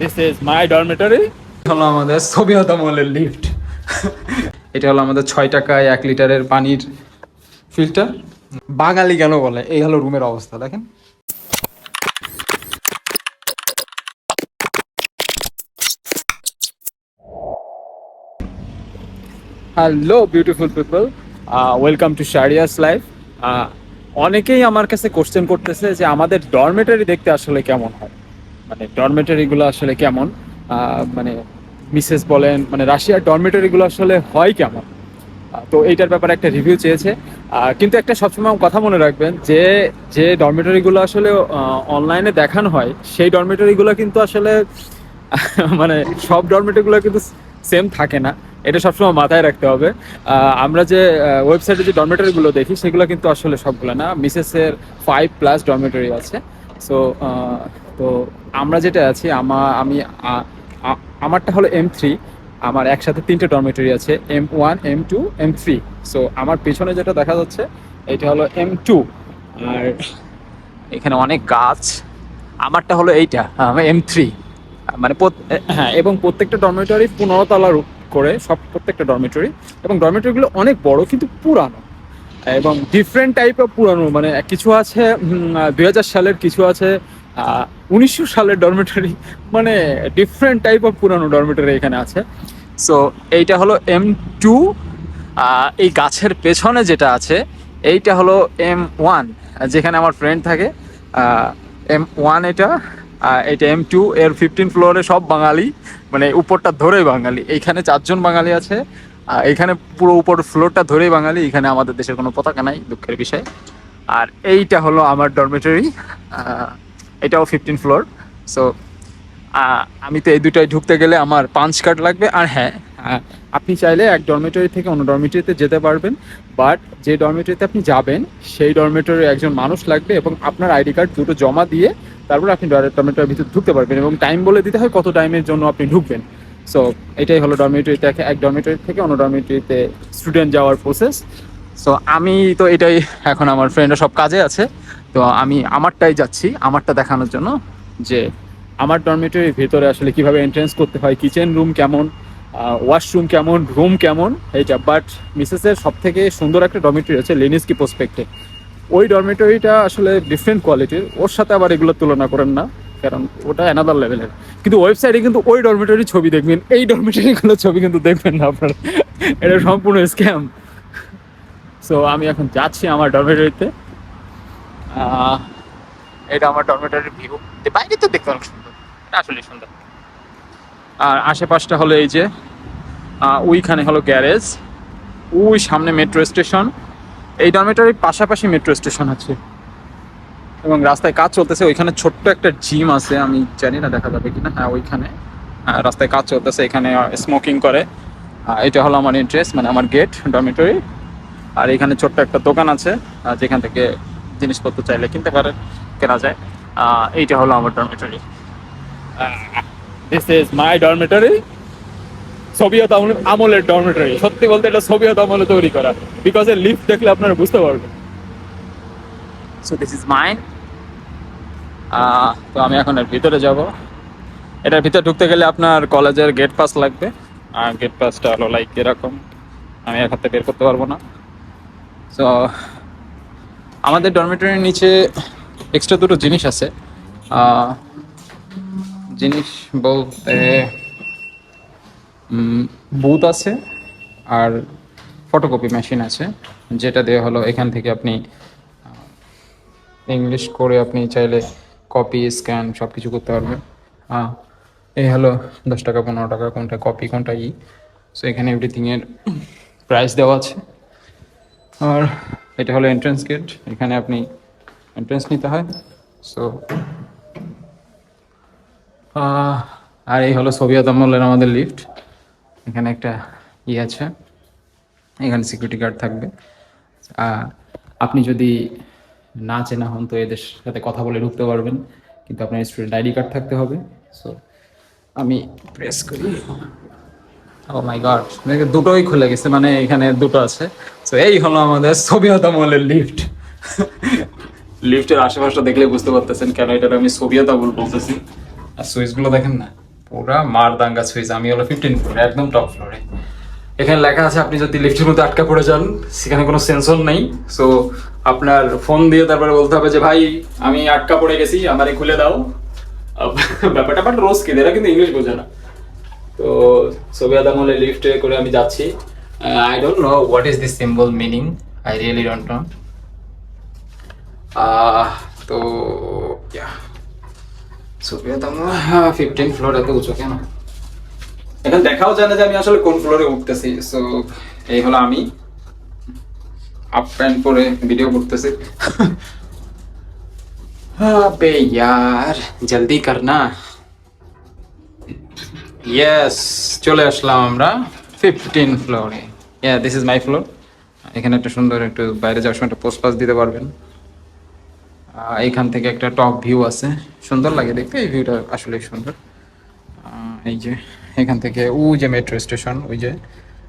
This is my dormitory. হলো আমাদের সবিয়ত আমলের লিফট এটা হলো আমাদের ছয় টাকায় এক লিটারের পানির ফিল্টার বাঙালি কেন বলে? এই হলো রুমের অবস্থা দেখেন। Hello beautiful people welcome to Shariyas life অনেকেই আমার কাছে কোশ্চেন করতেছে যে আমাদের ডরমেটারি দেখতে আসলে কেমন হয়? মানে ডরমেটারিগুলো আসলে কেমন? মানে মিসেস বলেন মানে রাশিয়ার ডরমেটারিগুলো আসলে হয় কেমন? তো এইটার ব্যাপারে একটা রিভিউ চেয়েছে। কিন্তু একটা সবসময় কথা মনে রাখবেন যে যে ডরমেটারিগুলো আসলে অনলাইনে দেখানো হয়, সেই ডরমেটারিগুলো কিন্তু আসলে মানে সব ডরমেটারিগুলো কিন্তু সেম থাকে না। এটা সবসময় মাথায় রাখতে হবে। আমরা যে ওয়েবসাইটে যে ডরমেটারিগুলো দেখি, সেগুলো কিন্তু আসলে সবগুলো না। মিসেসের ফাইভ প্লাস ডরমেটারি আছে। সো তো আমরা যেটা আছি, আমা, আমি আমারটা হলো এম থ্রি আমার একসাথে তিনটে ডরমেটরি আছে M one M two M three so আমার পেছনে যেটা দেখা যাচ্ছে, এটা হলো এম টু আর এখানে অনেক গাছ, আমারটা হলো এইটা এম থ্রি মানে হ্যাঁ এবং প্রত্যেকটা ডরমেটরি পনেরো তলার করে, সব প্রত্যেকটা ডরমেটরি এবং ডরমেটরিগুলো অনেক বড়, কিন্তু পুরানো। এবং ডিফারেন্ট টাইপ অফ পুরানো মানে কিছু আছে দুই হাজার সালের কিছু আছে উনিশশো সালের ডরমেটরি মানে ডিফারেন্ট টাইপ অফ পুরানো ডরমেটরি এখানে আছে। সো এইটা হলো এম টু এই গাছের পেছনে যেটা আছে এইটা হলো এম ওয়ান যেখানে আমার ফ্রেন্ড থাকে। এম ওয়ান এটা এটা এম টু এর ফিফটিন ফ্লোরে সব বাঙালি মানে উপরটা ধরেই বাঙালি। এইখানে চারজন বাঙালি আছে আহ, এখানে পুরো উপর ফ্লোরটা ধরেই বাঙালি। এখানে আমাদের দেশের কোনো পতাকা নাই দুঃখের বিষয়। আর এইটা হলো আমার ডরমেটরি এটাও ফিফটিন ফ্লোর সো আমি তো এই দুটায় ঢুকতে গেলে আমার পাঁচ কার্ড লাগবে। আর হ্যাঁ আহ, আপনি চাইলে এক ডরমেটরি থেকে অন্য ডরমেটরিতে যেতে পারবেন বাট যে ডরমেটরিতে আপনি যাবেন সেই ডরমেটরি একজন মানুষ লাগবে এবং আপনার আইডি কার্ড দুটো জমা দিয়ে তারপর আপনি ডরমেটরির ভিতরে ঢুকতে পারবেন এবং টাইম বলে দিতে হয় কত টাইমের জন্য আপনি ঢুকবেন। সো এটাই হলো ডরমেটরি থেকে এক ডরমেটরি থেকে অন্য ডরমেটরিতে স্টুডেন্ট যাওয়ার প্রসেস সো আমি তো এটাই এখন আমার ফ্রেন্ডরা সব কাজে আছে। তো আমি আমারটাই যাচ্ছি, আমারটা দেখানোর জন্য যে আমার ডরমেটরির ভেতরে আসলে কীভাবে এন্ট্রেন্স করতে হয় কিচেন রুম কেমন ওয়াশরুম কেমন রুম কেমন, এইটা। বাট মিসেসের সব থেকে সুন্দর একটা ডরমেটরি আছে লেনিসকি প্রসপেক্টে ওই ডরমেটরিটা আসলে ডিফারেন্ট কোয়ালিটির ওর সাথে আবার এগুলো তুলনা করেন না, কারণ ওটা অ্যানাদার লেভেলের কিন্তু ওয়েবসাইটে কিন্তু ওই ডরমেটরি ছবি দেখবেন। এই ডরমেটরিগুলোর ছবি কিন্তু দেখবেন না আপনারা। এটা সম্পূর্ণ স্ক্যাম সো আমি এখন যাচ্ছি আমার ডরমেটরিতে এটা আমার ডরমেটরির ভিউ বাইরে তো দেখতে অনেক সুন্দর। এটা আসলে সুন্দর। আর আশেপাশটা হলো এই যে ওইখানে হলো গ্যারেজ। ওই সামনে মেট্রো স্টেশন এই ডরমেটরির পাশাপাশি মেট্রো স্টেশন আছে। এবং রাস্তায় কাজ চলতেছে। ওইখানে ছোট্ট একটা জিম আছে। আমি জানি না দেখা যাবে কিনা। হ্যাঁ ওইখানে। রাস্তায় কাজ চলতেছে। এখানে স্মোকিং করে। এটা হলো আমার ইন্টারেস্ট মানে আমার গেট ডরমেটরি আর এখানে ছোট্ট একটা দোকান আছে। যেখান থেকে জিনিসপত্র চাইলে কিনতে পারেন কেনা যায়। এইটা হলো আমার dormitory this is my dormitory Soviet আমলের ডরমেটরি সত্যি বলতে এটা সোভিয়েত আমলে তৈরি করা। বিকজ এর লিফট দেখলে আপনারা বুঝতে পারবেন। সো দিস ইজ মাইন তো আমি এখন এর ভিতরে যাব। এটার ভিতরে ঢুকতে গেলে আপনার কলেজের গেট পাস লাগবে। আর গেট পাসটা হলো লাইক এরকম। আমি এক হাতে বের করতে পারব না। তো আমাদের ডরমেটরির নিচে এক্সট্রা দুটো জিনিস আছে। জিনিস বলতে বুথ আছে আর ফটোকপি মেশিন আছে, যেটা দিয়ে হলো এখান থেকে আপনি ইংলিশ করে আপনি চাইলে কপি স্ক্যান সব কিছু করতে পারবেন। এই হলো দশ টাকা, পনেরো টাকা, কোনটা কপি কোনটা ই। সো এখানে এভরিথিংয়ের প্রাইস দেওয়া আছে। আর এটা হলো এন্ট্রেন্স গেট এখানে আপনি এন্ট্রেন্স নিতে হয়। সো আর এই হলো সোভিয়েত আমলের আমাদের লিফট এখানে একটা ই আছে, এখানে সিকিউরিটি গার্ড থাকবে। আপনি যদি না চেনা হন তো এদের সাথে কথা বলে ঢুকতে পারবেন, কিন্তু আপনার স্টুডেন্ট আইডি কার্ড থাকতে হবে। সো আমি প্রেস করি। ও মাই গড দুটোই খুলে গেছে মানে এখানে দুটো আছে। সো এই হলো আমাদের সোভিয়েত আমলের লিফট লিফটের আশেপাশটা দেখলে বুঝতে পারতেছেন কেন এটা আমি সোভিয়েত আমল বলতেছি। আর সুইচগুলো দেখেন না পুরা মারদাঙ্গা সুইচ। আমি হলো ফিফটিন ফ্লোর একদম টপ ফ্লোরে এখানে লেখা আছে আপনি যদি লিফটের মধ্যে আটকা পড়ে যান সেখানে কোনো সেন্সর নেই। সো আপনার ফোন দিয়ে তারপরে বলতে হবে যে ভাই আমি আটকা পড়ে গেছি আমারে খুলে দাও। ব্যাপারটা বাট রোজ কি? এরা কিন্তু ইংলিশ বোঝে না। তো ছবি আদা মলে লিফটে করে আমি যাচ্ছি I don't know what is this symbol meaning I really don't know তো ছবি আদা ফিফটিন ফ্লোর এত উঁচু কেন এখন দেখাও যায় না যে আমি আসলে কোন ফ্লোরে উঠতেছি সো এই হলো আমি হাফ প্যান্ট পরে ভিডিও করতেছি अबे यार जल्दी करना ইয়েস চলে আসলাম আমরা ফিফটিন ফ্লোরে yeah this is my floor এখানে একটা সুন্দর একটু বাইরে যাওয়ার সময় একটা পোস্ট পাস দিতে পারবেন। এইখান থেকে একটা টপ ভিউ আছে। সুন্দর লাগে দেখতে, এই ভিউটা আসলে সুন্দর। এই যে, এখান থেকে ও যে মেট্রো স্টেশন ওই যে,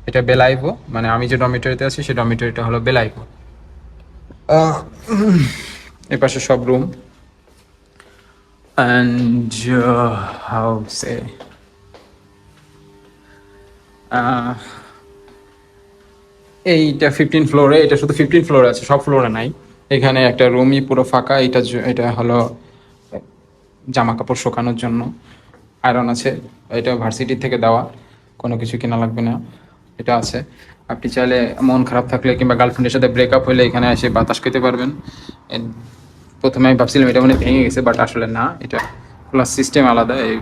এটা বেলাইভো। মানে আমি যে ডমিটরিতে আছি, সেই ডমিটরিটা হলো বেলাইভো। এ পাশে সব রুম অ্যান্ড হাউ সে এইটা ফিফটিন ফ্লোরে এটা শুধু ফিফটিন ফ্লোরে আছে, সব ফ্লোরে নাই। এখানে একটা রুমই পুরো ফাঁকা এটা এটা হলো জামা কাপড় শুকানোর জন্য। আয়রন আছে, এটা ভার্সিটি থেকে দেওয়া, কোনো কিছু কেনা লাগবে না, এটা আছে। আপনি চাইলে মন খারাপ থাকলে কিংবা গার্লফ্রেন্ডের সাথে ব্রেকআপ হলে এখানে এসে বাতাস খেতে পারবেন। প্রথমে আমি ভাবছিলাম এটা মানে ভেঙে গেছে বাট আসলে না, এটা খোলার সিস্টেম আলাদা, এই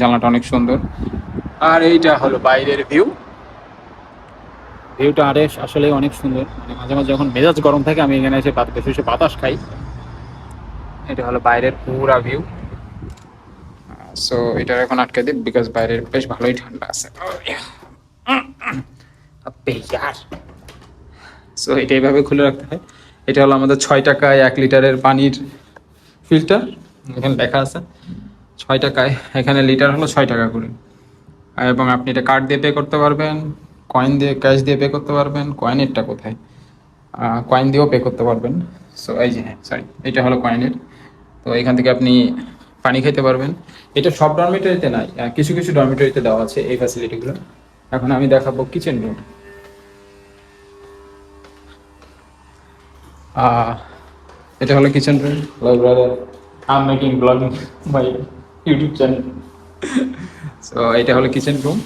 জানলাটা অনেক সুন্দর। আর এইটা হলো বাইরের ভিউ। ভিউটা আরে আসলে অনেক সুন্দর। মানে মাঝে মাঝে যখন মেজাজ গরম থাকে আমি এখানে এসে বাত- বসে বসে বাতাস খাই। এটা হলো বাইরের পুরা ভিউ। সো এটা এখন আটকে দিই বিকজ বাইরের বেশ ভালোই ঠান্ডা আছে। সো এটা এইভাবে খুলে রাখতে হয়। এটা হলো আমাদের ছয় টাকায় এক লিটারের পানির ফিল্টার এখানে লেখা আছে ছয় টাকায় এখানে লিটার হলো ছয় টাকা করে। এবং আপনি এটা কার্ড দিয়ে পে করতে পারবেন কয়েন দিয়ে ক্যাশ দিয়ে পে করতে পারবেন কয়েনেরটা কোথায়? কয়েন দিয়েও পে করতে পারবেন। সো এই যে হ্যাঁ সরি এটা হলো কয়েনের তো এখান থেকে আপনি পানি খেতে পারবেন। এটা সব ডরমিটারিতে নাই কিছু কিছু ডরমিটারিতে দেওয়া আছে এই ফ্যাসিলিটিগুলো এখন আমি দেখাবো কিচেন রুম এটা হলো kitchen room brother I am making blogging my YouTube channel so এটা হলো কিচেন রুম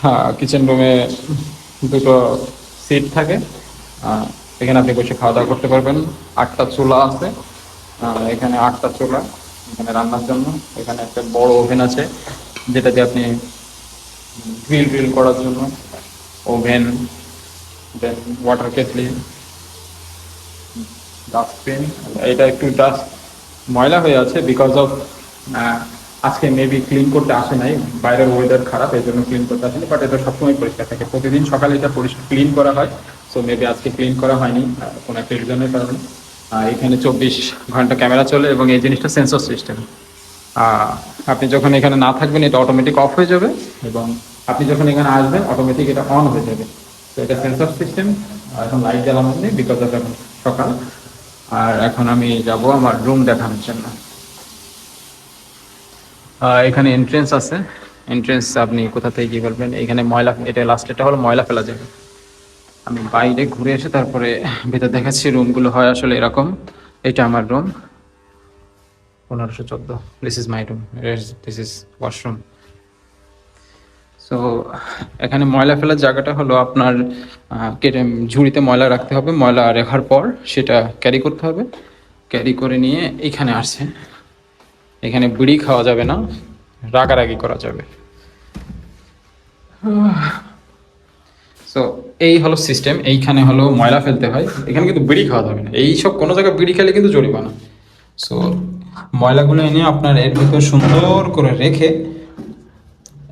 হ্যাঁ কিচেন রুমে দুটো সিট থাকে। এখানে আপনি বসে খাওয়া দাওয়া করতে পারবেন। আটটা চুলা আছে। এখানে আটটা চুলা, এখানে রান্নার জন্য। এখানে একটা বড় ওভেন আছে যেটাতে আপনি গ্রিল গ্রিল করার জন্য। Oven then water kettle dustbin এটা একটু ডাস্ট ময়লা হয়ে আছে বিকজ অফ আজকে মেবি ক্লিন করতে আসে নাই, বাইরের ওয়েদার খারাপ, এই জন্য ক্লিন করতে আসেনি বাট এটা সবসময় পরিষ্কার থাকে। প্রতিদিন সকালে এটা পরিষ্কার ক্লিন করা হয় সো মেবি আজকে ক্লিন করা হয়নি কোনো একটা রিজনের কারণে। এখানে চব্বিশ ঘণ্টা ক্যামেরা চলে এবং এই জিনিসটা সেন্সর সিস্টেম আপনি যখন এখানে না থাকবেন, এটা অটোমেটিক অফ হয়ে যাবে এবং আপনি যখন এখানে আসবেন অটোমেটিক এটা অন হয়ে যাবে। তো এটা সেন্সর সিস্টেম এখন লাইট জ্বালানো নেই বিকজ অফ এখন সকাল। আর এখন আমি যাব আমার রুম দেখানোর জন্য। এখানে এন্ট্রেন্স আছে। এন্ট্রেন্স আপনি কোথা থেকে কি করবেন এখানে ময়লা, এটা লাস্ট এটা হলো ময়লা ফেলা যাবে। আমি বাইরে ঘুরে এসে তারপরে ভেতর দেখাচ্ছি রুমগুলো হয় আসলে এরকম। এটা আমার রুম পনেরোশো চোদ্দ। This is my room this is washroom so এখানে ময়লা ফেলার জায়গাটা হলো আপনার কেটে ঝুড়িতে ময়লা রাখতে হবে। ময়লা রাখার পর সেটা ক্যারি করতে হবে। ক্যারি করে নিয়ে এখানে আসছে এখানে বিড়ি খাওয়া যাবে না, রাগারাগি করা যাবে। সো এই হলো সিস্টেম এইখানে হলো ময়লা ফেলতে হয়। এখানে কিন্তু বিড়ি খাওয়া যাবে না। এইসব কোনো জায়গায় বিড়ি খেলে কিন্তু জরিমানা। সো ময়লাগুলো এনে আপনার এর ভিতর সুন্দর করে রেখে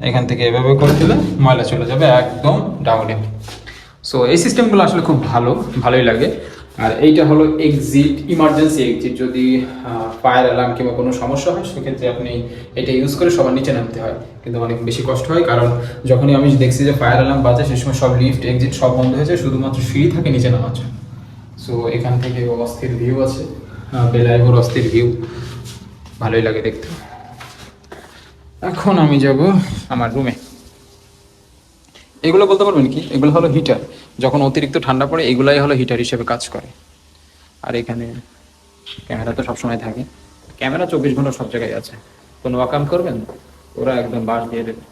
এখান থেকে এভাবে করে দিলে ময়লা চলে যাবে একদম ডাউনে সো এই সিস্টেমগুলো আসলে খুব ভালো, ভালোই লাগে। আর এইটা হলো এক্সিট ইমার্জেন্সি এক্সিট যদি ফায়ার অ্যালার্ম কিংবা কোনো সমস্যা হয়, সেক্ষেত্রে আপনি এটা ইউজ করে সবার নিচে নামতে হয়। কিন্তু অনেক বেশি কষ্ট হয়, কারণ যখনই আমি দেখছি যে ফায়ার অ্যালার্ম বাজে সে সময় সব লিফট এক্সিট সব বন্ধ হয়েছে, শুধুমাত্র সিঁড়ি থাকে নিচে নামার জন্য। সো এখান থেকে অস্থির ভিউ আছে। বেলাইভোর অস্থির ভিউ ভালোই লাগে দেখতে। এখন আমি যাব আমার রুমে এগুলো বলতে পারবেন কি? এগুলো হলো হিটার যখন অতিরিক্ত ঠান্ডা পড়ে, এগুলাই হলো হিটার হিসেবে কাজ করে। আর এখানে ক্যামেরা তো সবসময় থাকে। ক্যামেরা চব্বিশ ঘণ্টা সব জায়গায় আছে। কোনো ওয়াকাম করবেন? ওরা একদম বাস দিয়ে দেবে।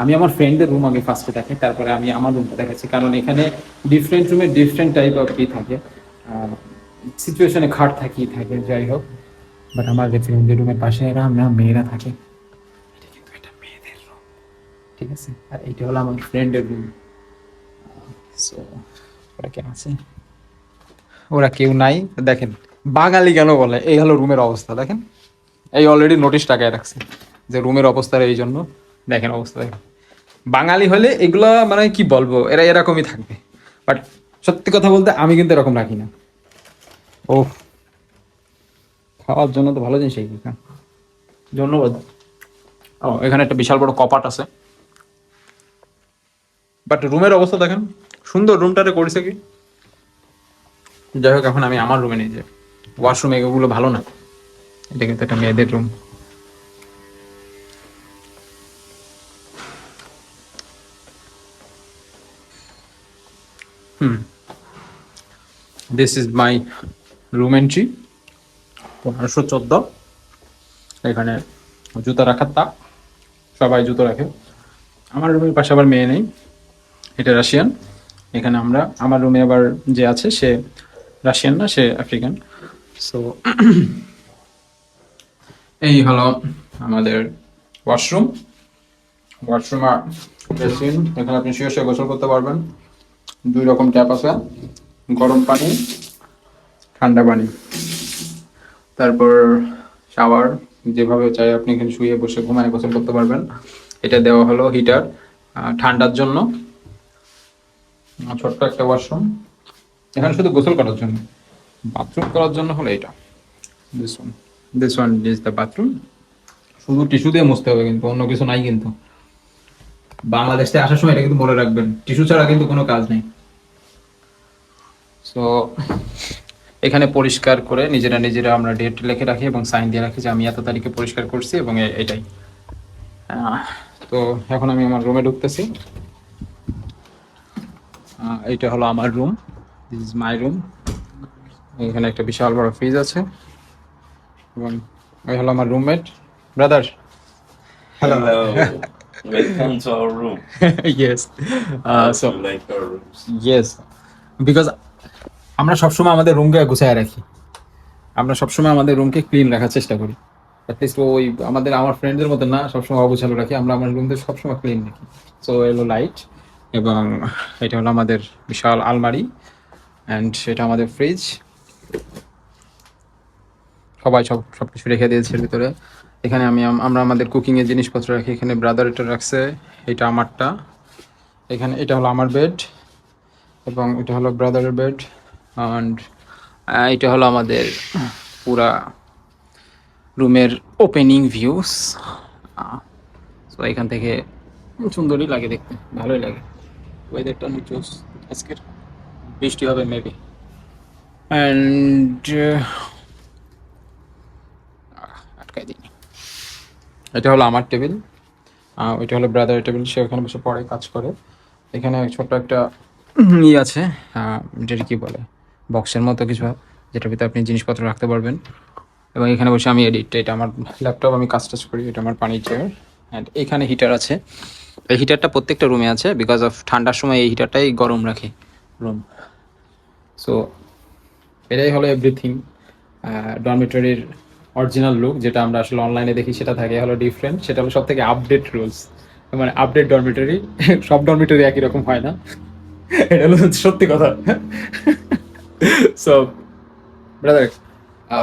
আমি আমার ফ্রেন্ডের রুম আগে ফার্স্টে দেখাই তারপরে আমি আমার রুমটা দেখাচ্ছি। কারণ এখানে ডিফারেন্ট রুমে ডিফারেন্ট টাইপ অফ ই থাকে। সিচুয়েশনে খাট থাকি, থাকে, যাই হোক। বাট আমার যে ফ্রেন্ডের রুমের পাশে এরা, আমরা মেয়েরা থাকে। ঠিক আছে? আর এইটা হলো আমার ফ্রেন্ডের রুম সো ওরা কেন আছে? ওরা কেউ নাই। দেখেন বাঙালি কেন বলে? এই হলো রুমের অবস্থা দেখেন। এই অলরেডি নোটিশ টাকায় রাখছে যে রুমের অবস্থার এই জন্য। দেখেন অবস্থা দেখেন। বাঙালি হলে এগুলো মানে কি বলব? এরা এরকমই থাকবে। বাট সত্যি কথা বলতে আমি কিন্তু এরকম রাখি না। ও খাওয়ার জন্য তো ভালো জিনিস এই হ্যাঁ? ধন্যবাদ। ও এখানে একটা বিশাল বড় কপাট আছে। বাট রুমের অবস্থা দেখেন। সুন্দর রুমটারে করেছে কি? যাই হোক এখন আমি আমার রুমে নিয়ে যাই ওয়াশরুম এগুলো ভালো না। এটা কিন্তু একটা মেয়েদের room this is my room entry পনেরোশো চোদ্দ। এখানে জুতো রাখার তাক। সবাই জুতো রাখে। আমার রুমের পাশে আবার মেয়ে নেই। এটা রাশিয়ান। এখানে আমরা, আমার রুমে আবার যে আছে, সে রাশিয়ান না, সে আফ্রিকান। সো এই হলো আমাদের ওয়াশরুম ওয়াশরুম আর বেসিন এখানে আপনি শুয়ে শুয়ে গোসল করতে পারবেন। দুই রকম ট্যাপ আছে, গরম পানি, ঠান্ডা পানি। তারপর শাওয়ার যেভাবে চাই আপনি এখানে শুয়ে বসে ঘুমায় গোসল করতে পারবেন। এটা দেওয়া হলো হিটার ঠান্ডার জন্য। ছোট্ট একটা ওয়াশরুম এখানে শুধু গোসল করার জন্য। বাথরুম করার জন্য হলো এটা। This one this one is the bathroom শুধু টিস্যু দিয়ে মুছতে হবে কিন্তু অন্য কিছু নাই কিন্তু। বাংলাদেশ থেকে আসার সময় এটা কিন্তু মনে রাখবেন। টিস্যু ছাড়া কিন্তু কোনো কাজ নেই। সো এখানে পরিষ্কার করে নিজেরা নিজেরা আমরা ডেট লিখে রাখি এবং সাইন দিয়ে রাখি যে আমি এত তারিখে পরিষ্কার করছি এবং এটাই। তো এখন আমি আমার রুমে ঢুকতেছি। এইটা হলো আমার room this is my room এখানে একটা বিশাল বড় ফ্রিজ আছে। এবং এই হলো আমার roommate brother Hello. Welcome to our room. Yes so yes because আমরা সবসময় আমাদের রুমকে গুছায় রাখি। আমরা সবসময় আমাদের রুমকে ক্লিন রাখার চেষ্টা করি। অ্যাটলিস্ট ওই আমাদের আমার ফ্রেন্ডদের মতো না সবসময় অগোছালো রাখি। আমরা আমার রুমকে সবসময় ক্লিন রাখি। সো এলো লাইট এবং এটা হলো আমাদের বিশাল আলমারি অ্যান্ড এটা আমাদের ফ্রিজ সবাই সব সব কিছু রেখে দিয়েছে এর ভিতরে। এখানে আমি, আমরা আমাদের কুকিংয়ের জিনিসপত্র রাখি। এখানে ব্রাদার এটা রাখছে, এটা আমারটা। এখানে এটা হলো আমার বেড এবং এটা হলো ব্রাদারের বেড অ্যান্ড এটা হলো আমাদের পুরা রুমের ওপেনিং ভিউস তো এখান থেকে সুন্দরই লাগে দেখতে, ভালোই লাগে। ওয়েদারটা অনেক জোস আজকের বৃষ্টি হবে মেবি অ্যান্ড আটকাই দিই এটা হলো আমার টেবিল ওইটা হলো ব্রাদারের টেবিল সে ওখানে বসে পড়ে কাজ করে। এখানে ছোট্ট একটা ই আছে যেটা কি বলে বক্সের মতো কিছু যেটার ভিতরে আপনি জিনিসপত্র রাখতে পারবেন। এবং এখানে বসে আমি এডিট এটা আমার ল্যাপটপ আমি কাজ টাজ করি এটা আমার পানির চেয়ার অ্যান্ড এখানে হিটার আছে। এই হিটারটা প্রত্যেকটা রুমে আছে বিকজ অফ ঠান্ডার সময় এই হিটারটাই গরম রাখে রুম সো এটাই হলো এভরিথিং ডরমিটরির অরিজিনাল লুক যেটা আমরা আসলে অনলাইনে দেখি সেটা থাকে হলো ডিফারেন্ট সেটা হলো সব থেকে আপডেট রুলস মানে আপডেট ডরমিটরি সব ডরমিটরি একই রকম হয় না। এটা হলো সত্যি কথা। সো ব্রাদার How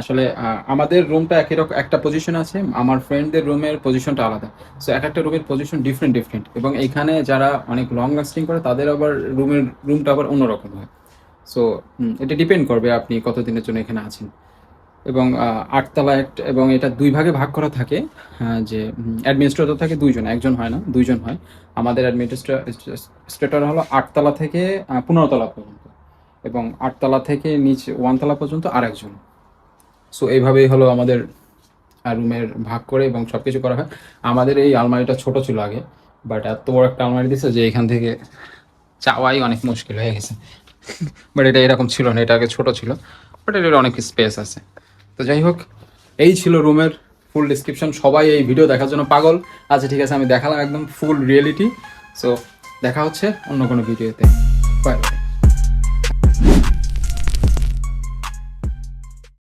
আসলে আমাদের রুমটা একই রকম একটা পজিশন আছে আমার ফ্রেন্ডদের রুমের পজিশনটা আলাদা। সো এক একটা রুমের পজিশন ডিফারেন্ট ডিফারেন্ট এবং এইখানে যারা অনেক লং লাস্টিং করে তাদের আবার রুমের রুমটা আবার অন্যরকম হয়। সো এটা ডিপেন্ড করবে আপনি কতদিনের জন্য এখানে আছেন। এবং আটতলা একটা এবং এটা দুই ভাগে ভাগ করা থাকে যে অ্যাডমিনিস্ট্রেটর থাকে দুইজন একজন হয় না দুইজন হয়। আমাদের অ্যাডমিনিস্ট্রেটর হলো আটতলা থেকে আহ, পনেরো তলা পর্যন্ত। এবং আটতলা থেকে নিচে ওয়ানতলা পর্যন্ত আরেকজন। সো এইভাবেই হলো আমাদের রুমের ভাগ করে এবং সব কিছু করা হয়। আমাদের এই আলমারিটা ছোট ছিল আগে বাট এত বড় একটা আলমারি দিছে যে এখান থেকে চাওয়াই অনেক মুশকিল হয়ে গেছে। বাট এটা এরকম ছিল না, এটা আগে ছোট ছিল বাট এটার অনেক স্পেস আছে। তো যাই হোক, এই ছিল রুমের ফুল ডিসক্রিপশন সবাই এই ভিডিও দেখার জন্য পাগল। আচ্ছা ঠিক আছে, আমি দেখালাম একদম ফুল রিয়েলিটি সো দেখা হচ্ছে অন্য কোনো ভিডিওতে বাই